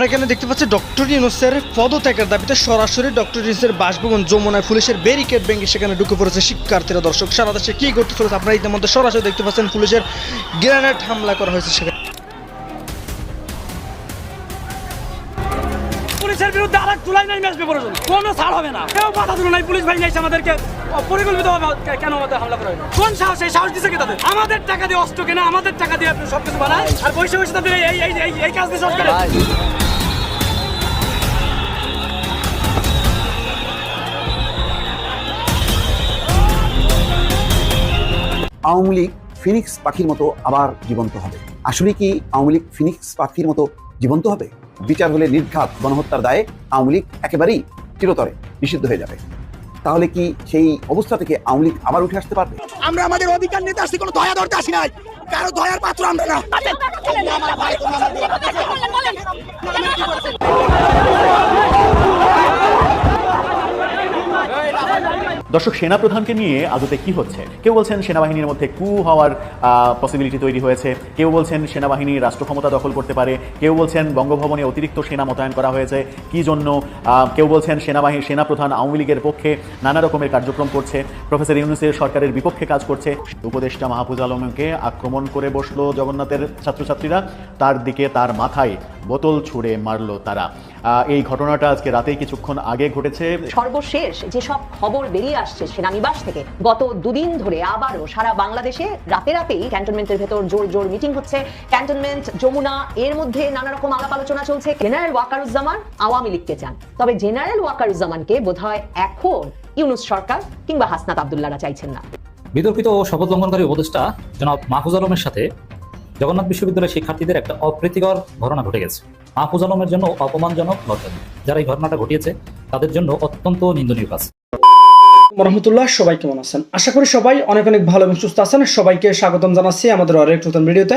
আমরা এখানে দেখতে পাচ্ছি ডক্টর ইউনুসের পদত্যাগের দাবিতে সরাসরি ডক্টর ইউনুসের বাসভবন যমুনায় পুলিশের ব্যারিকেড ভেঙে সেখানে ঢুকে পড়েছে শিক্ষার্থীরা, দর্শক। সারা দেশে কী ঘটতে চলেছে আপনারা ইতিমধ্যে সরাসরি দেখতে পাচ্ছেন পুলিশের গ্রেনেড হামলা করা হয়েছে সেখানে। পুলিশের বিরুদ্ধে আর এক জুলাই নাই আসবে প্রয়োজন কোনো ছাড় হবে না। কেউ বাধা দিল নাই, পুলিশ ভাই নাইছে আমাদেরকে পরিকল্পিত কেন আমাদের হামলা করা কোন সাহস? এই সাহস দিছে কি তাদের? আমাদের টাকা দিয়ে অস্ত্র কেনা, আমাদের টাকা দিয়ে আপনি সবকিছু বানায়, আর বসে বসে তাদের এই এই কাজ দিয়ে সরকার আওয়ামী লীগ ফিনিক্স পাখির মতো আবার জীবন্ত হবে। আসলে কি আওয়ামী লীগ ফিনিক্স পাখির মতো জীবন্ত হবে? বিচার হলে নির্ঘাত গণহত্যার দায়ে আওয়ামী লীগ একেবারেই চিরতরে নিষিদ্ধ হয়ে যাবে। তাহলে কি সেই অবস্থা থেকে আওয়ামী লীগ আবার উঠে আসতে পারবে? আমরা আমাদের অধিকার নিতে আসছি কোনো দয়া দরকার আসি নাই। কারও দয়ার পাত্র আমরা না। দর্শক, সেনাপ্রধানকে নিয়ে আদতে কি হচ্ছে? কেউ বলছেন সেনাবাহিনীর মধ্যে কু হওয়ার পসিবিলিটি তৈরি হয়েছে। কেউ বলছেন সেনাবাহিনী রাষ্ট্র ক্ষমতা দখল করতে পারে। কেউ বলছেন বঙ্গভবনে অতিরিক্ত সেনা মোতায়েন করা হয়েছে। কি জন্য? কেউ বলছেন সেনাবাহিনী সেনাপ্রধান আওয়ামী লীগের পক্ষে নানা রকমের কার্যক্রম করছে। প্রফেসর ইউনুসের সরকারের বিপক্ষে কাজ করছে। উপদেষ্টা মাহফুজ আলমকে আক্রমণ করে বসল জগন্নাথের ছাত্রছাত্রীরা। তার দিকে তার মাথায় বোতল ছুঁড়ে মারল তারা। এই ঘটনাটা আজকে রাতেই কিছুক্ষণ আগে ঘটেছে। সর্বশেষ যেসব খবর বেরিয়ে আসছে সেনানিবাস থেকে গত দুদিন ধরে আবারও সারা বাংলাদেশে রাতে রাতেই ক্যান্টনমেন্টের ভেতর জোর জোর মিটিং হচ্ছে। ক্যান্টনমেন্ট যমুনা এর মধ্যে নানা রকম আলাপ আলোচনা চলছে। জেনারেল ওয়াকারুজ্জামান আওয়ামী লীগকে চান। তবে জেনারেল ওয়াকারুজ্জামানকে বোধহয় এখন ইউনুস সরকার কিংবা হাসনাত আবদুল্লাহরা চাইছেন না। বিতর্কিত শপথ লঙ্ঘনকারী উপদেষ্টা জনাব মাহফুজ আলমের সাথে জগন্নাথ বিশ্ববিদ্যালয়ের শিক্ষার্থীদের একটা অপ্রীতিকর ঘটনা ঘটে গেছে। মাহফুজ আলমের জন্য অপমানজনক ঘটনা। যারা এই ঘটনাটা ঘটিয়েছে, তাদের জন্য অত্যন্ত নিন্দনীয় কাজ। রহমতুল্লাহ, সবাই কেমন আছেন? আশা করি সবাই অনেক অনেক ভালো এবং সুস্থ আছেন। সবাইকে স্বাগতম জানাচ্ছি আমাদের আরেক নতুন ভিডিওতে।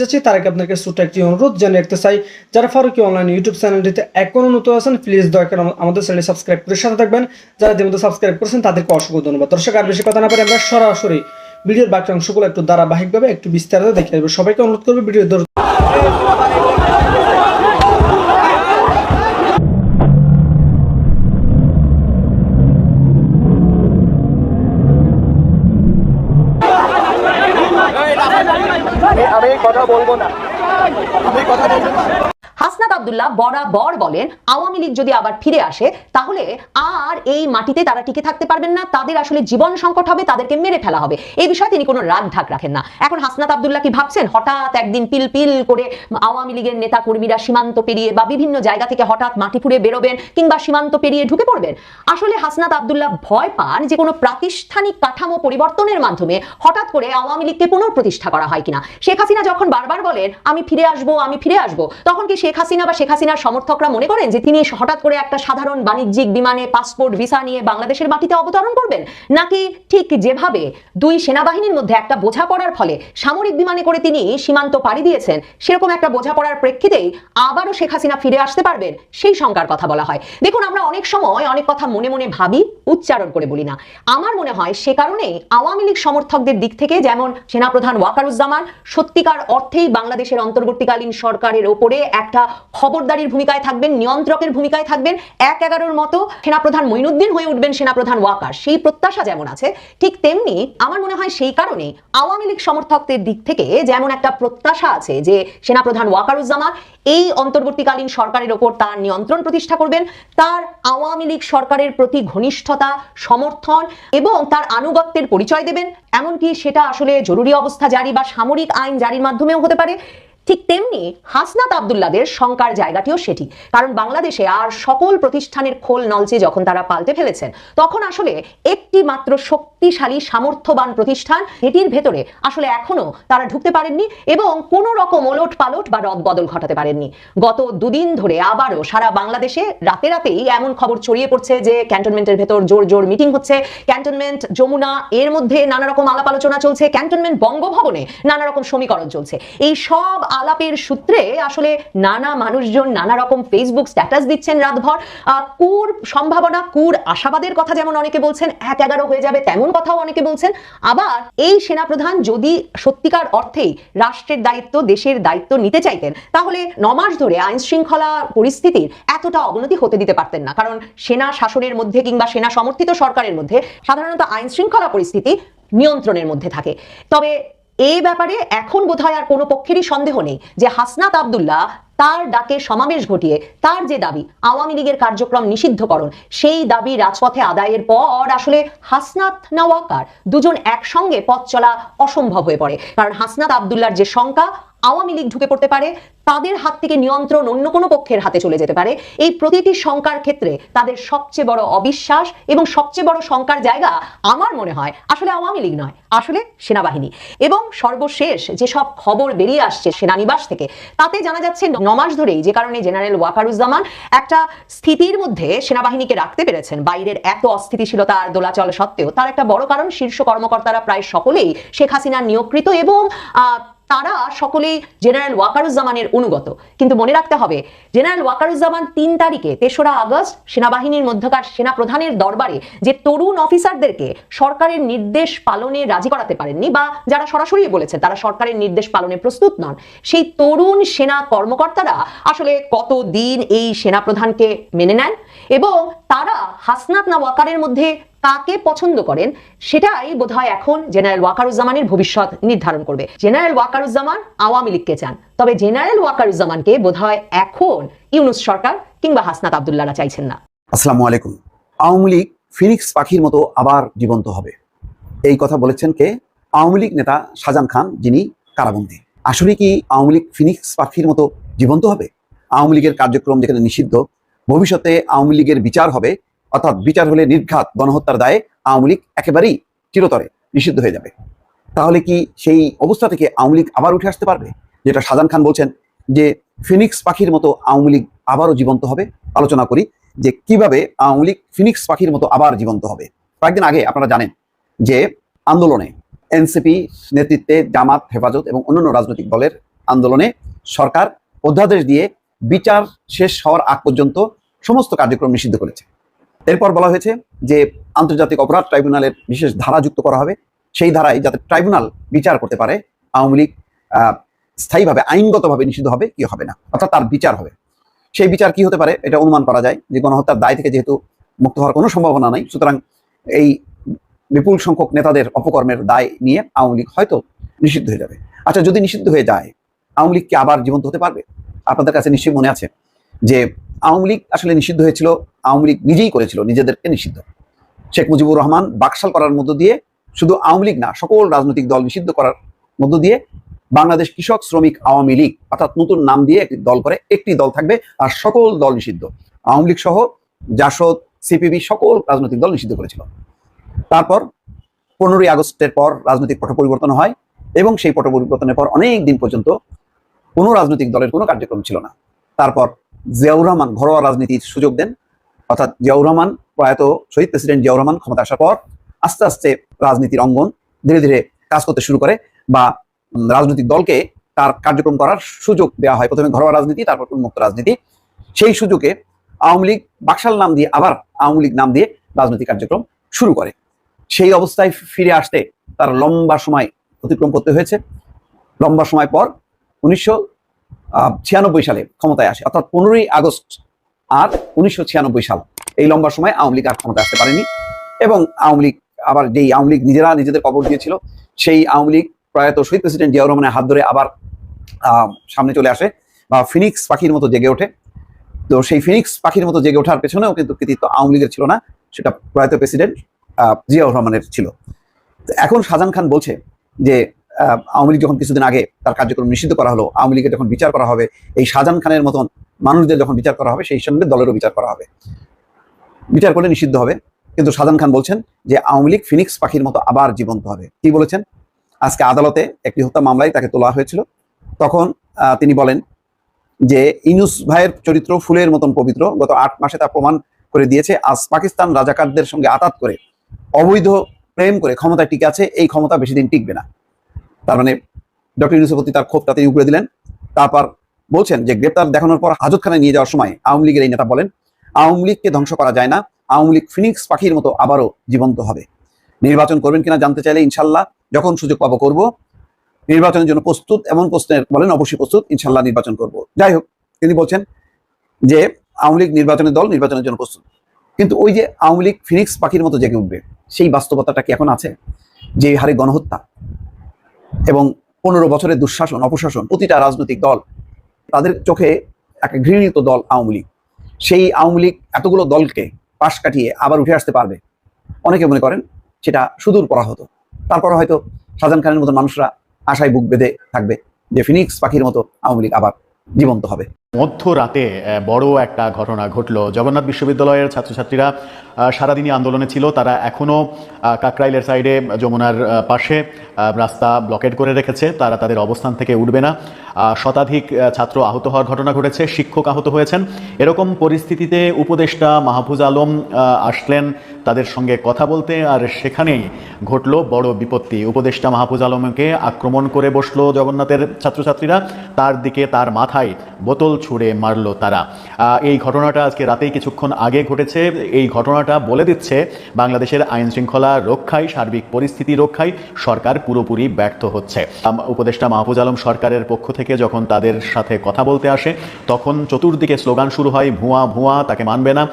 যাচ্ছি, তার আগে আপনাকে ছোট্ট একটি অনুরোধ জানিয়ে রাখতে চাই, যারা ফারুকি অনলাইন ইউটিউব চ্যানেলটিতে এখনও নতুন আছেন প্লিজ দয়া করে আমাদের চ্যানেল সাবস্ক্রাইব করে সাথে থাকবেন। যারা ইতিমধ্যে সাবস্ক্রাইব করেছেন, তাদেরকে অসংখ্য ধন্যবাদ। দর্শক, আর বেশি কথা না পারে আমরা সরাসরি ভিডিওর বাকি অংশগুলো একটু ধারাবাহিকভাবে একটু বিস্তারিত দেখে আসব সবাইকে অনুরোধ করবে ভিডিও ধৈর্য হাসনাত আবদুল্লাহ বরাবর বলেন, আওয়ামী লীগ যদি আবার ফিরে আসে, তাহলে আর এই মাটিতে তারা টিকে থাকতে পারবেন না, তাদের আসলে জীবন সংকট হবে, তাদেরকে মেরে ফেলা হবে। এই বিষয়ে তিনি কোনো রাগ ঢাক রাখেন না। এখন হাসনাত আবদুল্লাহ কি ভাবছেন? হঠাৎ একদিন পিল পিল করে আওয়ামী লীগের নেতা কর্মীরা সীমান্ত পেরিয়ে বা বিভিন্ন জায়গা থেকে হঠাৎ মাটি ফুড়ে বেরোবেন কিংবা সীমান্ত পেরিয়ে ঢুকে পড়বেন? আসলে হাসনাত আবদুল্লাহ ভয় পান যে কোনো প্রাতিষ্ঠানিক কাঠামো পরিবর্তনের মাধ্যমে হঠাৎ করে আওয়ামী লীগকে পুনঃপ্রতিষ্ঠা করা হয় কিনা। শেখ হাসিনা যখন বারবার বলেন, আমি ফিরে আসব, আমি ফিরে আসব, তখন কি শেখ হাসিনা শেখ হাসিনার সমর্থকরা মনে করেন যে তিনি হঠাৎ করে একটা সাধারণ বাণিজ্যিক বিমানে পাসপোর্ট, ভিসা নিয়ে বাংলাদেশের মাটিতে অবতরণ করবেন? নাকি ঠিক যেভাবে দুই সেনাবাহিনীর মধ্যে একটা বোঝাপড়ার ফলে সামরিক বিমানে করে তিনি সীমান্ত পাড়ি দিয়েছেন, সেরকম একটা বোঝাপড়ার প্রেক্ষিতেই আবারও শেখ হাসিনা ফিরে আসতে পারবেন? সেই শঙ্কার কথা বলা হয়। দেখুন, আমরা অনেক সময় অনেক কথা মনে মনে ভাবি, উচ্চারণ করে বলি না। আমার মনে হয় সে কারণেই আওয়ামী লীগ সমর্থকদের দিক থেকে যেমন সেনাপ্রধান ওয়াকারুজ্জামান, সত্যিকার অর্থেই বাংলাদেশের অন্তর্বর্তীকালীন সরকারের ওপরে একটা খবরদারির ভূমিকায় থাকবেন, নিয়ন্ত্রকের ভূমিকায় থাকবেন, এক এগারোর মতো সেনাপ্রধান মইনুদ্দিন হয়ে উঠবেন সেনাপ্রধান ওয়াকার। সেই প্রত্যাশা যেমন আছে, ঠিক তেমনি আমার মনে হয় সেই কারণে আওয়ামী লীগ সমর্থকদের দিক থেকে যেমন একটা প্রত্যাশা আছে যে সেনাপ্রধান ওয়াকারুজ্জামান এই অন্তর্বর্তীকালীন সরকারের ওপর তার নিয়ন্ত্রণ প্রতিষ্ঠা করবেন, তার আওয়ামী লীগ সরকারের প্রতি ঘনিষ্ঠতা, সমর্থন এবং তার আনুগত্যের পরিচয় দেবেন। এমনকি সেটা আসলে জরুরি অবস্থা জারি বা সামরিক আইন জারির মাধ্যমেও হতে পারে। ঠিক তেমনি হাসনাত আবদুল্লাদের শঙ্কার জায়গাটিও সেটি। কারণ বাংলাদেশে আর সকল প্রতিষ্ঠানের খোল নলচে যখন তারা পাল্টে ফেলেছেন, তখন আসলে একটি মাত্র শক্তিশালী, সামর্থ্যবান প্রতিষ্ঠান এটির ভেতরে আসলে এখনও তারা ঢুকতে পারেননি এবং কোনো রকম ওলট পালট বা রদবদল ঘটাতে পারেননি। গত দুদিন ধরে আবারও সারা বাংলাদেশে রাতে রাতেই এমন খবর ছড়িয়ে পড়ছে যে ক্যান্টনমেন্টের ভেতর জোর জোর মিটিং হচ্ছে। ক্যান্টনমেন্ট যমুনা, এর মধ্যে নানা রকম আলাপ আলোচনা চলছে। ক্যান্টনমেন্ট বঙ্গভবনে নানা রকম সমীকরণ চলছে। এই সব আলাপের সূত্রে আসলে নানা মানুষজন নানা রকম ফেসবুক স্ট্যাটাস দিচ্ছেন রাতভর। কুর সম্ভাবনা, কুর আশাবাদের কথা যেমন অনেকে বলছেন, এক এগারো হয়ে যাবে তেমন কথাও অনেকে বলছেন। আবার এই সেনাপ্রধান যদি সত্যিকার অর্থেই রাষ্ট্রের দায়িত্ব, দেশের দায়িত্ব নিতে চাইতেন, তাহলে নমাস ধরে আইন শৃঙ্খলা পরিস্থিতির এতটা অবনতি হতে দিতে পারতেন না। কারণ সেনা শাসনের মধ্যে কিংবা সেনা সমর্থিত সরকারের মধ্যে সাধারণত আইন শৃঙ্খলা পরিস্থিতি নিয়ন্ত্রণের মধ্যে থাকে। তবে এই ব্যাপারে এখন বোধহয় আর কোনো পক্ষেরই সন্দেহ নেই যে হাসনাত আবদুল্লাহ তার ডাকে সমাবেশ ঘটিয়ে তার যে দাবি আওয়ামী লীগের কার্যক্রম নিষিদ্ধকরণ, সেই দাবি রাজপথে আদায়ের পর আসলে হাসনাত নওয়াকার দুজন একসঙ্গে পথ চলা অসম্ভব হয়ে পড়ে। কারণ হাসনাত আবদুল্লার যে শঙ্কা আওয়ামী লীগ ঢুকে পড়তে পারে, তাদের হাত থেকে নিয়ন্ত্রণ অন্য কোনো পক্ষের হাতে চলে যেতে পারে। এই প্রতিটি শঙ্কার ক্ষেত্রে তাদের সবচেয়ে বড় অবিশ্বাস এবং সবচেয়ে বড় শঙ্কার জায়গা আমার মনে হয় আসলে আওয়ামী লীগ নয়, আসলে সেনাবাহিনী। এবং সর্বশেষ যেসব খবর বেরিয়ে আসছে সেনানিবাস থেকে, তাতে জানা যাচ্ছে নমাস ধরেই যে কারণে জেনারেল ওয়াকারুজ্জামান একটা স্থিতির মধ্যে সেনাবাহিনীকে রাখতে পেরেছেন। বাইরের এত অস্থিতিশীলতা আর দোলাচল সত্ত্বেও তার একটা বড় কারণ শীর্ষ কর্মকর্তারা প্রায় সকলেই শেখ হাসিনার নিয়োগকৃত এবং তারা সকলেই জেনারেল ওয়াকারুজ্জামানের অনুগত। কিন্তু মনে রাখতে হবে, জেনারেল ওয়াকারুজ্জামান তিন তারিখে তেসরা আগস্ট সেনাবাহিনীর মধ্যকার সেনা প্রধানের দরবারে যে তরুণ অফিসারদেরকে সরকারের নির্দেশ পালনে রাজি করাতে পারেননি বা যারা সরাসরি বলেছেন তারা সরকারের নির্দেশ পালনে প্রস্তুত নন, সেই তরুণ সেনা কর্মকর্তারা আসলে কতদিন এই সেনা প্রধানকে মেনে নেন? এবং তারা হাসনাত না ওয়াকারের মধ্যে কাকে পছন্দ করেন, সেটাই বোধহয় এখন জেনারেল ওয়াকারুজ্জামানের ভবিষ্যৎ নির্ধারণ করবে। জেনারেল ওয়াকারুজ্জামান আওয়ামী লীগকে চান। তবে জেনারেল ওয়াকারুজ্জামানকে বোধহয় এখন ইউনুস সরকার কিংবা হাসনাত আবদুল্লাহরা চাইছেন না। আসসালামু আলাইকুম। আওয়ামী লীগ ফিনিক্স পাখির মতো আবার জীবন্ত হবে। এই কথা বলেছেন কে? আওয়ামী লীগ নেতা শাহজাহান খান, যিনি কারাবন্দী। আসলে কি আওয়ামী লীগ ফিনিক্স পাখির মতো জীবন্ত হবে? আওয়ামী লীগের কার্যক্রম যেখানে নিষিদ্ধ, ভবিষ্যতে আওয়ামী লীগের বিচার হবে অর্থাৎ বিচার হলে নির্ঘাত গণহত্যার দায়ে আওয়ামী লীগ একেবারেই চিরতরে নিষিদ্ধ হয়ে যাবে। তাহলে কি সেই অবস্থা থেকে আওয়ামী লীগ আবার উঠে আসতে পারবে? যেটা শাহজাহান খান বলছেন যে, ফিনিক্স পাখির মতো আওয়ামী লীগ আবারও জীবন্ত হবে। আলোচনা করি যে, কীভাবে আওয়ামী লীগ ফিনিক্স পাখির মতো আবার জীবন্ত হবে। কয়েকদিন আগে আপনারা জানেন যে, আন্দোলনে এনসিপি নেতৃত্বে জামাত, হেফাজত এবং অন্যান্য রাজনৈতিক দলের আন্দোলনে সরকার অধ্যাদেশ দিয়ে বিচার শেষ হওয়ার আগ পর্যন্ত সমস্ত কার্যক্রম নিষিদ্ধ করেছে। এরপর বলা হয়েছে যে আন্তর্জাতিক অপরাধ ট্রাইব্যুনালের বিশেষ ধারা যুক্ত করা হবে। সেই ধারায় যাতে ট্রাইব্যুনাল বিচার করতে পারে, আওয়ামী লীগ স্থায়ীভাবে, আইনগতভাবে নিষিদ্ধ হবে, কি হবে না? অর্থাৎ তার বিচার হবে। সেই বিচার কি হতে পারে? এটা অনুমান করা যায় যে গণহত্যার দায় থেকে যেহেতু মুক্ত হওয়ার কোনো সম্ভাবনা নাই, সুতরাং এই বিপুল সংখ্যক নেতাদের অপকর্মের দায় নিয়ে আওয়ামী লীগ হয়তো নিষিদ্ধ হয়ে যাবে। আচ্ছা যদি নিষিদ্ধ হয়ে যায়, আওয়ামী লীগ কি আবার জীবন্ত হতে পারবে? আপনাদের কাছে নিশ্চয়ই মনে আছে যে আওয়ামী লীগ আসলে নিষিদ্ধ হয়েছিল, আওয়ামী লীগ নিজেই করেছিল, নিজেদেরকে নিষিদ্ধ। শেখ মুজিবুর রহমান বাকশাল করার মধ্য দিয়ে শুধু আওয়ামী লীগ না, সকল রাজনৈতিক দল নিষিদ্ধ করার মধ্য দিয়ে বাংলাদেশ কৃষক শ্রমিক আওয়ামী লীগ অর্থাৎ নতুন নাম দিয়ে একটি দল করে, একটি দল থাকবে আর সকল দল নিষিদ্ধ। আওয়ামী লীগ সহ জাসদ, সিপিবি সকল রাজনৈতিক দল নিষিদ্ধ করেছিল। তারপর পনেরোই আগস্টের পর রাজনৈতিক পট পরিবর্তন হয় এবং সেই পট পরিবর্তনের পর অনেক দিন পর্যন্ত কোনো রাজনৈতিক দলের কোনো কার্যক্রম ছিল না। তারপর জিয়াউর রহমান ঘরোয়া রাজনীতির সুযোগ দেন। অর্থাৎ জিয়াউর রহমান প্রয়াত শহীদ প্রেসিডেন্ট জিয়াউর রহমান ক্ষমতা আসার পর আস্তে আস্তে রাজনীতির অঙ্গন ধীরে ধীরে কাজ করতে শুরু করে বা রাজনৈতিক দলকে তার কার্যক্রম করার সুযোগ দেওয়া হয়। প্রথমে ঘরোয়া রাজনীতি, তারপর উন্মুক্ত রাজনীতি। সেই সুযোগে আওয়ামী লীগ বাকশাল নাম দিয়ে আবার আওয়ামী লীগ নাম দিয়ে রাজনৈতিক কার্যক্রম শুরু করে। সেই অবস্থায় ফিরে আসতে তার লম্বা সময় অতিক্রম করতে হয়েছে। লম্বা সময় পর উনিশশো ছিয়ানব্বই সালে ক্ষমতায় আসে। অর্থাৎ পনেরোই আগস্ট আর উনিশশো ছিয়ানব্বই সাল। এই লম্বা সময় আওয়ামী লীগ আর ক্ষমতা আসতে পারেনি এবং আওয়ামী লীগ আবার যেই আওয়ামী লীগ নিজেরা নিজেদের কবর দিয়েছিল, সেই আওয়ামী লীগ প্রয়াত শহীদ প্রেসিডেন্ট জিয়াউর রহমানের হাত ধরে আবার সামনে চলে আসে বা ফিনিক্স পাখির মতো জেগে ওঠে। তো সেই ফিনিক্স পাখির মতো জেগে ওঠার পেছনেও কিন্তু কৃতিত্ব আওয়ামী লীগের ছিল না, সেটা প্রয়াত প্রেসিডেন্ট জিয়াউর রহমানের ছিল। এখন শাহজাহান খান বলছে যে আওয়ামী লীগ যখন কিছুদিন আগে তার কার্যক্রম নিষিদ্ধ করা হলো, আওয়ামী লীগের যখন বিচার করা হবে, এই শাহজাহান খানের মতন মানুষদের যখন বিচার করা হবে, সেই সঙ্গে দলেরও বিচার করা হবে। বিচার করলে নিষিদ্ধ হবে। কিন্তু শাহজাহান খান বলছেন যে আওয়ামী লীগ ফিনিক্স পাখির মতো আবার জীবন্ত হবে। কি বলেছেন? আজকে আদালতে একটি হত্যা মামলায় তাকে তোলা হয়েছিল। তখন তিনি বলেন যে ইনুস ভাইয়ের চরিত্র ফুলের মতন পবিত্র। গত আট মাসে তা প্রমাণ করে দিয়েছে। আজ পাকিস্তান রাজাকারদের সঙ্গে আতাত করে অবৈধ প্রেম করে ক্ষমতায় টিকে আছে। এই ক্ষমতা বেশি দিন টিকবে না। তার মানে ডক্টর ইউনুসের প্রতি তার ক্ষোভটা তিনি উপরে দিলেন। তারপর বলছেন যে গ্রেপ্তার দেখানোর পর হাজতখানায় নিয়ে যাওয়ার সময় আওয়ামী লীগের এই নেতা বলেন, আওয়ামী লীগকে ধ্বংস করা যায় না, আওয়ামী লীগ ফিনিক্স পাখির মতো আবারও জীবন্ত হবে। নির্বাচন করবেন কিনা জানতে চাইলে ইনশাল্লাহ যখন সুযোগ পাবো করব। নির্বাচনের জন্য প্রস্তুত, এমন প্রশ্নের বলেন, অবশ্যই প্রস্তুত, ইনশাল্লাহ নির্বাচন করব। যাই হোক, তিনি বলছেন যে আওয়ামী লীগ নির্বাচনের দল নির্বাচনের জন্য প্রস্তুত। কিন্তু ওই যে আওয়ামী লীগ ফিনিক্স পাখির মতো জেগে উঠবে, সেই বাস্তবতাটা কি এখন আছে? যে হারে গণহত্যা এবং পনেরো বছরের দুঃশাসন, অপশাসন প্রতিটা রাজনৈতিক দল, তাদের চোখে একটা ঘৃণিত দল আওয়ামী লীগ। সেই আওয়ামী লীগ এতগুলো দলকে পাশ কাটিয়ে আবার উঠে আসতে পারবে? অনেকে মনে করেন সেটা সুদূর পরা হতো তারপর হয়তো শাহজাহান খানের মতো মানুষরা আশায় বুক বেঁধে থাকবে যে ফিনিক্স পাখির মতো আওয়ামী লীগ আবার জীবন্ত হবে। মধ্যরাতে বড় একটা ঘটনা ঘটলো। জগন্নাথ বিশ্ববিদ্যালয়ের ছাত্রছাত্রীরা সারাদিনই আন্দোলনে ছিল। তারা এখনও কাকরাইলের সাইডে যমুনার পাশে রাস্তা ব্লকেড করে রেখেছে। তারা তাদের অবস্থান থেকে উঠবে না। শতাধিক ছাত্র আহত হওয়ার ঘটনা ঘটেছে। শিক্ষক আহত হয়েছেন। এরকম পরিস্থিতিতে উপদেষ্টা মাহফুজ আলম আসলেন তাদের সঙ্গে কথা বলতে। আর সেখানেই ঘটলো বড় বিপত্তি। উপদেষ্টা মাহফুজ আলমকে আক্রমণ করে বসল জগন্নাথের ছাত্রছাত্রীরা। তার দিকে তার মাথায় বোতল ছুঁড়ে মারলো তারা। এই ঘটনাটা আজকে রাতেই কিছুক্ষণ আগে ঘটেছে। এই ঘটনাটা বলে দিচ্ছে বাংলাদেশের আইন শৃঙ্খলা রক্ষায়, সার্বিক পরিস্থিতি রক্ষায় সরকার পুরোপুরি ব্যর্থ হচ্ছে। উপদেষ্টা মাহফুজ আলম সরকারের পক্ষ থেকে যখন তাদের সাথে কথা বলতে আসে, তখন চতুর্দিকে স্লোগান শুরু হয়, ভুয়া ভুয়া, তাকে মানবে না।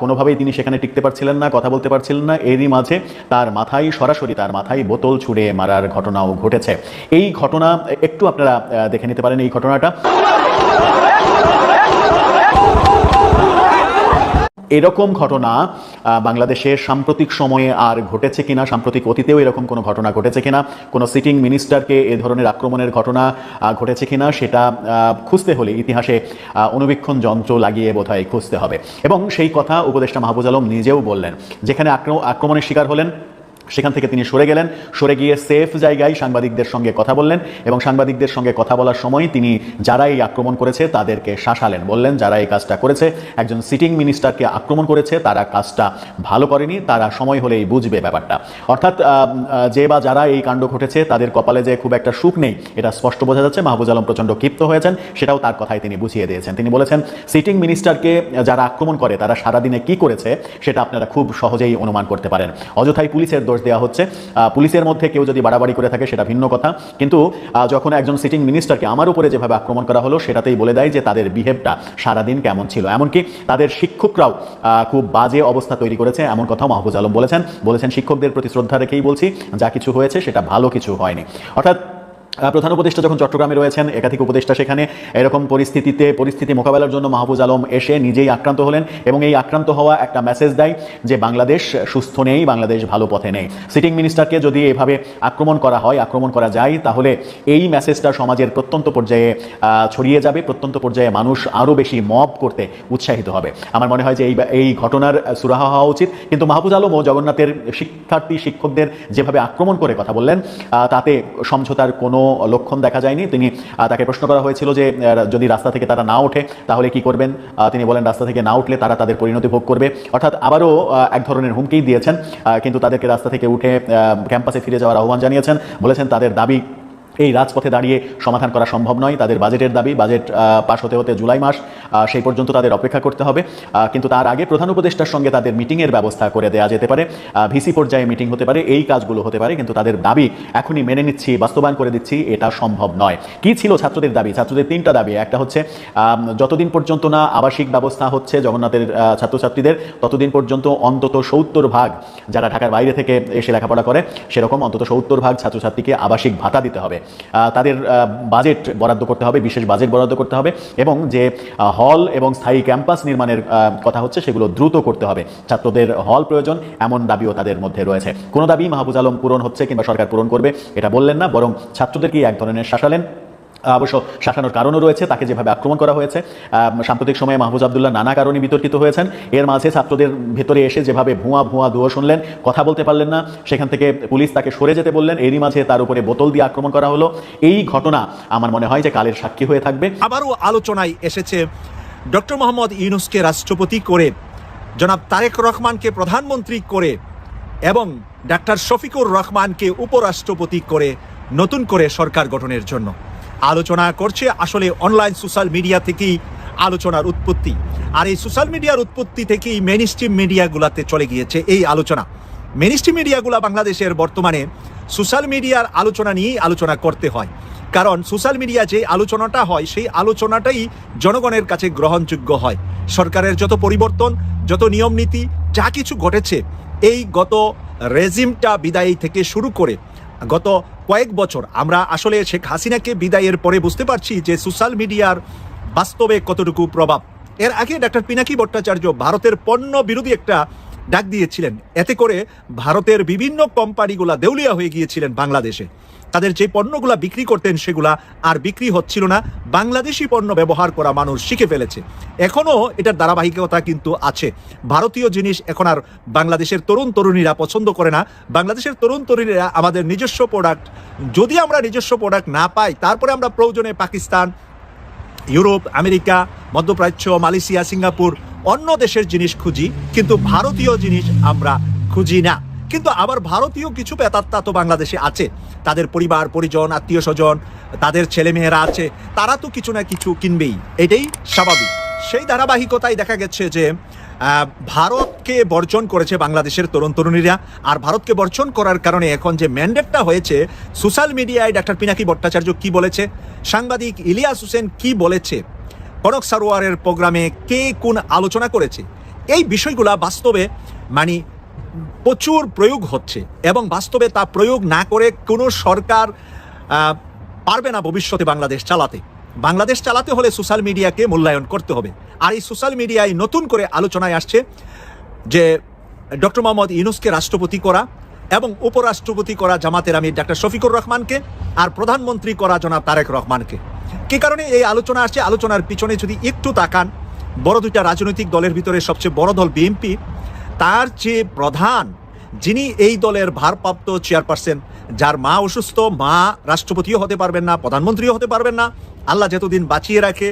কোনোভাবেই তিনি সেখানে টিকতে পারছিলেন না, কথা বলতে পারছিলেন না। এরই মাঝে তার মাথায়, সরাসরি তার মাথায় বোতল ছুঁড়ে মারার ঘটনাও ঘটেছে। এই ঘটনা, একটু আপনারা দেখে নিতে পারেন এই ঘটনাটা। এরকম ঘটনা বাংলাদেশে সাম্প্রতিক সময়ে আর ঘটেছে কিনা, সাম্প্রতিক অতীতেও এরকম কোনো ঘটনা ঘটেছে কিনা, কোনো সিটিং মিনিস্টারকে এ ধরনের আক্রমণের ঘটনা ঘটেছে কিনা সেটা খুঁজতে হলে ইতিহাসে অনুবীক্ষণ যন্ত্র লাগিয়ে বোধহয় খুঁজতে হবে। এবং সেই কথা উপদেষ্টা মাহবুজ আলম নিজেও বললেন, যেখানে আক্রম- আক্রমণের শিকার হলেন সেখান থেকে তিনি সরে গেলেন। সরে গিয়ে সেফ জায়গায় সাংবাদিকদের সঙ্গে কথা বললেন এবং সাংবাদিকদের সঙ্গে কথা বলার সময় তিনি যারা এই আক্রমণ করেছে তাদেরকে শাসালেন। বললেন, যারা এই কাজটা করেছে, একজন সিটিং মিনিস্টারকে আক্রমণ করেছে, তারা কাজটা ভালো করেনি, তারা সময় হলেই বুঝবে ব্যাপারটা। অর্থাৎ যে বা যারা এই কাণ্ড ঘটেছে, তাদের কপালে যে খুব একটা সুখ নেই, এটা স্পষ্ট বোঝা যাচ্ছে। মাহবুজ আলম প্রচণ্ড ক্ষিপ্ত হয়েছেন, সেটাও তার কথাই তিনি বুঝিয়ে দিয়েছেন। তিনি বলেছেন সিটিং মিনিস্টারকে যারা আক্রমণ করে, তারা সারাদিনে কি করেছে, সেটা আপনারা খুব সহজেই অনুমান করতে পারেন। অযথাই পুলিশের দোষ দেওয়া হচ্ছে। পুলিশের মধ্যে কেউ যদি বাড়াবাড়ি করে থাকে, সেটা ভিন্ন কথা। কিন্তু যখন একজন সিটিং মিনিস্টারকে আমার উপরে যেভাবে আক্রমণ করা হলো, সেটাতেই বলে দেয় যে তাদের বিহেভটা সারাদিন কেমন ছিল। এমনকি তাদের শিক্ষকরাও খুব বাজে অবস্থা তৈরি করেছে, এমন কথাও মাহবুজ আলম বলেছেন। বলেছেন, শিক্ষকদের প্রতি শ্রদ্ধা রেখেই বলছি, যা কিছু হয়েছে, সেটা ভালো কিছু হয়নি। অর্থাৎ প্রধান উপদেষ্টা যখন চট্টগ্রামে রয়েছেন, একাধিক উপদেষ্টা সেখানে এরকম পরিস্থিতিতে, পরিস্থিতি মোকাবেলার জন্য মাহবুজ আলম এসে নিজেই আক্রান্ত হলেন এবং এই আক্রান্ত হওয়া একটা মেসেজ দেয় যে বাংলাদেশ সুস্থ নেই, বাংলাদেশ ভালো পথে নেই। সিটিং মিনিস্টারকে যদি এভাবে আক্রমণ করা হয়, আক্রমণ করা যায়, তাহলে এই মেসেজটা সমাজের প্রত্যন্ত পর্যায়ে ছড়িয়ে যাবে। প্রত্যন্ত পর্যায়ে মানুষ আরও বেশি মব করতে উৎসাহিত হবে। আমার মনে হয় যে এই এই ঘটনার সুরাহা হওয়া উচিত। কিন্তু মাহবুজ আলম ও জগন্নাথের শিক্ষার্থী, শিক্ষকদের যেভাবে আক্রমণ করে কথা বললেন তাতে সমঝোতার কোনো লক্ষণ দেখা যায়নি। তিনি তাকে প্রশ্ন করা হয়েছিল যে যদি রাস্তা থেকে তারা না ওঠে, তাহলে কি করবেন? তিনি বলেন, রাস্তা থেকে না উঠলে তারা তাদের পরিণতি ভোগ করবে। অর্থাৎ আবারও এক ধরনের হুমকি দিয়েছেন। কিন্তু তাদেরকে রাস্তা থেকে উঠে ক্যাম্পাসে ফিরে যাওয়ার আহ্বান জানিয়েছেন। বলেছেন, তাদের দাবি এই রাজপথে দাঁড়িয়ে সমাধান করা সম্ভব নয়। তাদের বাজেটের দাবি, বাজেট পাশ হতে হতে জুলাই মাস সেই পর্যন্ত তাদের অপেক্ষা করতে হবে। কিন্তু তার আগে প্রধান উপদেষ্টার সঙ্গে তাদের মিটিংয়ের ব্যবস্থা করে দেওয়া যেতে পারে। ভিসি পর্যায়ে মিটিং হতে পারে, এই কাজগুলো হতে পারে, কিন্তু তাদের দাবি এখনই মেনে নিচ্ছি, বাস্তবায়ন করে দিচ্ছি, এটা সম্ভব নয়। কি ছিল ছাত্রদের দাবি? ছাত্রদের তিনটা দাবি। একটা হচ্ছে যতদিন পর্যন্ত না আবাসিক ব্যবস্থা হচ্ছে জগন্নাথের ছাত্রছাত্রীদের, ততদিন পর্যন্ত অন্তত সত্তর ভাগ যারা ঢাকার বাইরে থেকে এসে লেখাপড়া করে, সেরকম অন্তত সত্তর ভাগ ছাত্রছাত্রীকে আবাসিক ভাতা দিতে হবে। তাদের বাজেট বরাদ্দ করতে হবে, বিশেষ বাজেট বরাদ্দ করতে হবে এবং যে হল এবং স্থায়ী ক্যাম্পাস নির্মাণের কথা হচ্ছে সেগুলো দ্রুত করতে হবে। ছাত্রদের হল প্রয়োজন, এমন দাবিও তাদের মধ্যে রয়েছে। কোনো দাবি মাহবুজ আলম পূরণ হচ্ছে কিংবা সরকার পূরণ করবে, এটা বললেন না, বরং ছাত্রদেরকেই এক ধরনের শাসালেন। অবশ্য শাসানোর কারণও রয়েছে, তাকে যেভাবে আক্রমণ করা হয়েছে। সাম্প্রতিক সময়ে মাহবুজ আবদুল্লাহ নানা কারণে বিতর্কিত হয়েছেন। এর মাঝে ছাত্রদের ভেতরে এসে যেভাবে ভুয়া ভুয়া দুয়ো শুনলেন, কথা বলতে পারলেন না, সেখান থেকে পুলিশ তাকে সরে যেতে বললেন, এরই মাঝে তার উপরে বোতল দিয়ে আক্রমণ করা হলো। এই ঘটনা আমার মনে হয় যে কালের সাক্ষী হয়ে থাকবে। আবারও আলোচনায় এসেছে ডক্টর মোহাম্মদ ইউনুসকে রাষ্ট্রপতি করে, জনাব তারেক রহমানকে প্রধানমন্ত্রী করে এবং ডাক্তার শফিকুর রহমানকে উপরাষ্ট্রপতি করে, নতুন করে সরকার গঠনের জন্য। আলোচনা করছে আসলে অনলাইন সোশ্যাল মিডিয়া থেকেই আলোচনার উৎপত্তি। আর এই সোশ্যাল মিডিয়ার উৎপত্তি থেকেই মেন স্ট্রিম মিডিয়াগুলোতে চলে গিয়েছে এই আলোচনা। মেন স্ট্রিম মিডিয়াগুলো বাংলাদেশের বর্তমানে সোশ্যাল মিডিয়ার আলোচনা নিয়েই আলোচনা করতে হয়। কারণ সোশ্যাল মিডিয়া যে আলোচনাটা হয়, সেই আলোচনাটাই জনগণের কাছে গ্রহণযোগ্য হয়। সরকারের যত পরিবর্তন, যত নিয়ম নীতি, যা কিছু ঘটেছে, এই গত রেজিমটা বিদায়ী থেকে শুরু করে, গত কয়েক বছর। আমরা আসলে শেখ হাসিনাকে বিদায়ের পরে বুঝতে পারছি যে সোশ্যাল মিডিয়ার বাস্তবে কতটুকু প্রভাব। এর আগে ডাক্তার পিনাকি ভট্টাচার্য ভারতের পণ্য বিরোধী একটা ডাক দিয়েছিলেন। এতে করে ভারতের বিভিন্ন কোম্পানিগুলা দেউলিয়া হয়ে গিয়েছিলেন বাংলাদেশে। তাদের যে পণ্যগুলা বিক্রি করতেন সেগুলা আর বিক্রি হচ্ছিল না। বাংলাদেশি পণ্য ব্যবহার করা মানুষ শিখে ফেলেছে। এখনও এটার ধারাবাহিকতা কিন্তু আছে। ভারতীয় জিনিস এখন আর বাংলাদেশের তরুণ তরুণীরা পছন্দ করে না। বাংলাদেশের তরুণ তরুণীরা আমাদের নিজস্ব প্রোডাক্ট যদি আমরা নিজস্ব প্রোডাক্ট না পাই, তারপরে আমরা প্রয়োজনে পাকিস্তান, ইউরোপ, আমেরিকা, মধ্যপ্রাচ্য, মালয়েশিয়া, সিঙ্গাপুর অন্য দেশের জিনিস খুঁজি। কিন্তু ভারতীয় জিনিস আমরা খুঁজি না। কিন্তু আবার ভারতীয় কিছু পেতাত্তা তো বাংলাদেশে আছে। তাদের পরিবার, পরিজন, আত্মীয় স্বজন, তাদের ছেলেমেয়েরা আছে, তারা তো কিছু না কিছু কিনবেই। এটাই স্বাভাবিক। সেই ধারাবাহিকতায় দেখা গেছে যে ভারতকে বর্জন করেছে বাংলাদেশের তরুণ তরুণীরা। আর ভারতকে বর্জন করার কারণে এখন যে ম্যান্ডেটটা হয়েছে সোশ্যাল মিডিয়ায় ডাক্তার পিনাকি ভট্টাচার্য কি বলেছে, সাংবাদিক ইলিয়াস হোসেন কি বলেছে, কনক সারোয়ারের প্রোগ্রামে কে কোন আলোচনা করেছে, এই বিষয়গুলা বাস্তবে মানে প্রচুর প্রয়োগ হচ্ছে এবং বাস্তবে তা প্রয়োগ না করে কোনো সরকার পারবে না ভবিষ্যতে বাংলাদেশ চালাতে। বাংলাদেশ চালাতে হলে সোশ্যাল মিডিয়াকে মূল্যায়ন করতে হবে। আর এই সোশ্যাল মিডিয়ায় নতুন করে আলোচনায় আসছে যে ডক্টর মোহাম্মদ ইউনুসকে রাষ্ট্রপতি করা এবং উপরাষ্ট্রপতি করা জামাতের আমির ডাক্তার শফিকুর রহমানকে আর প্রধানমন্ত্রী করা জনাব তারেক রহমানকে। কি কারণে এই আলোচনা আসছে? আলোচনার পিছনে যদি একটু তাকান, বড় দুইটা রাজনৈতিক দলের ভিতরে সবচেয়ে বড় দল বিএনপি তার চেয়ে প্রধান যিনি এই দলের ভারপ্রাপ্ত চেয়ারপারসন, যার মা অসুস্থ, মা রাষ্ট্রপতিও হতে পারবেন না, প্রধানমন্ত্রীও হতে পারবেন না। আল্লাহ যতদিন বাঁচিয়ে রাখে,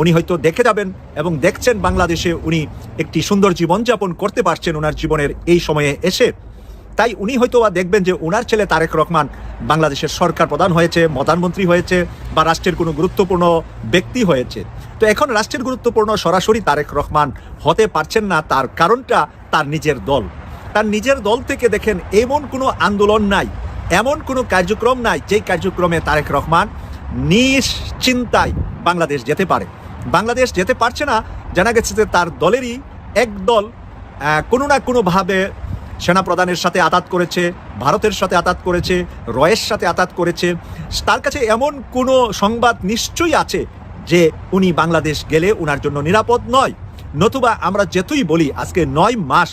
উনি হয়তো দেখে যাবেন এবং দেখছেন বাংলাদেশে উনি একটি সুন্দর জীবনযাপন করতে পারছেন ওনার জীবনের এই সময়ে এসে। তাই উনি হয়তো দেখবেন যে ওনার ছেলে তারেক রহমান বাংলাদেশের সরকার প্রধান হয়েছে, প্রধানমন্ত্রী হয়েছে বা রাষ্ট্রের কোনো গুরুত্বপূর্ণ ব্যক্তি হয়েছে। তো এখন রাষ্ট্রের গুরুত্বপূর্ণ সরাসরি তারেক রহমান হতে পারছেন না, তার কারণটা তার নিজের দল। তার নিজের দল থেকে দেখেন এমন কোনো আন্দোলন নাই, এমন কোনো কার্যক্রম নাই, যেই কার্যক্রমে তারেক রহমান নিশ্চিন্তায় বাংলাদেশ যেতে পারে। বাংলাদেশ যেতে পারছে না, জানা গেছে যে তার দলেরই এক দল কোনো না কোনোভাবে সেনাপ্রধানের সাথে আতাত করেছে, ভারতের সাথে আতাত করেছে, রয়ের সাথে আতাত করেছে। তার কাছে এমন কোনো সংবাদ নিশ্চয়ই আছে যে উনি বাংলাদেশ গেলে ওনার জন্য নিরাপদ নয়? নতুবা আমরা যেতুই বলি, আজকে নয় মাস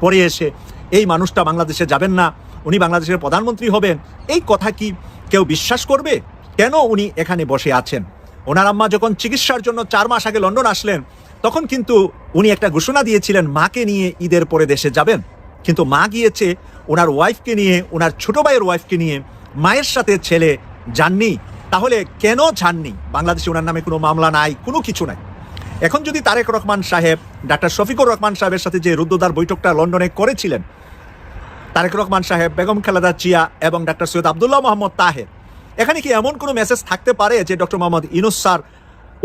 পরে এসে এই মানুষটা বাংলাদেশে যাবেন না, উনি বাংলাদেশের প্রধানমন্ত্রী হবেন, এই কথা কি কেউ বিশ্বাস করবে? কেন উনি এখানে বসে আছেন? ওনার আম্মা যখন চিকিৎসার জন্য চার মাস আগে লন্ডন আসলেন তখন কিন্তু উনি একটা ঘোষণা দিয়েছিলেন, মাকে নিয়ে ঈদের পরে দেশে যাবেন। কিন্তু মা গিয়েছে, ওনার ওয়াইফকে নিয়ে, ওনার ছোট ভাইয়ের ওয়াইফকে নিয়ে, মায়ের সাথে ছেলে যাননি। তাহলে কেন যাননি? বাংলাদেশে ওনার নামে কোনো মামলা নাই, কোনো কিছু নাই। এখন যদি তারেক রহমান সাহেব, ডাক্তার শফিকুর রহমান সাহেবের সাথে যে রুদ্রদার বৈঠকটা লন্ডনে করেছিলেন, তারেক রহমান সাহেব, বেগম খালেদা চিয়া এবং ডাক্তার সৈয়দ আবদুল্লাহ মোহাম্মদ তাহের, এখানে কি এমন কোনো মেসেজ থাকতে পারে যে ডক্টর মোহাম্মদ ইনুস স্যার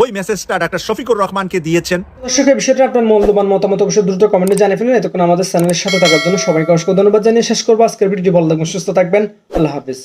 ওই মেসেজটা ডাক্তার শফিকুর রহমানকে দিয়েছেন। দর্শক এই বিষয়টা আপনার মূল্যবান মতামত অবশ্যই দ্রুত কমেন্টে জানিয়ে ফেলুন। এতক্ষণ আমাদের চ্যানেলের সাথে থাকার জন্য সবাইকে অসংখ্য ধন্যবাদ জানিয়ে শেষ করব। আজকের ভিডিওটি ভালো থাকবেন, সুস্থ থাকবেন। আল্লাহ হাফিজ।